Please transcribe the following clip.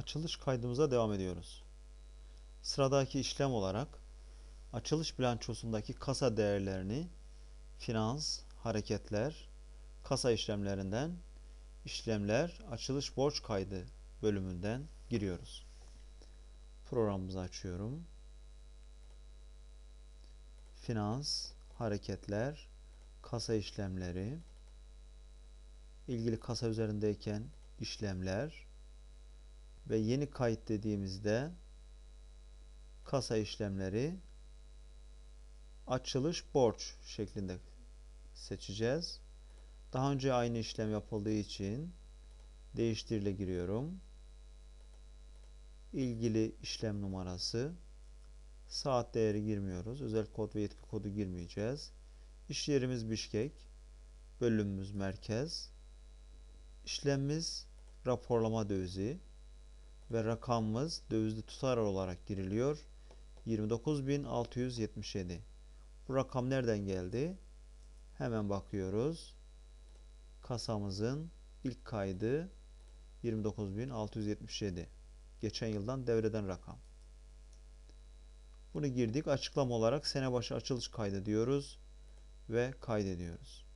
Açılış kaydımıza devam ediyoruz. Sıradaki işlem olarak açılış bilançosundaki kasa değerlerini finans, hareketler, kasa işlemlerinden işlemler, açılış borç kaydı bölümünden giriyoruz. Programımızı açıyorum. Finans, hareketler, kasa işlemleri, ilgili kasa üzerindeyken işlemler, ve yeni kayıt dediğimizde kasa işlemleri açılış borç şeklinde seçeceğiz. Daha önce aynı işlem yapıldığı için değiştirile giriyorum. İlgili işlem numarası saat değeri girmiyoruz. Özel kod ve yetki kodu girmeyeceğiz. İş yerimiz Bişkek. Bölümümüz merkez. İşlemimiz raporlama dövizi ve rakamımız dövizli tutar olarak giriliyor. 29.677. Bu rakam nereden geldi? Hemen bakıyoruz. Kasamızın ilk kaydı 29.677. Geçen yıldan devreden rakam. Bunu girdik. Açıklama olarak sene başı açılış kaydı diyoruz ve kaydediyoruz.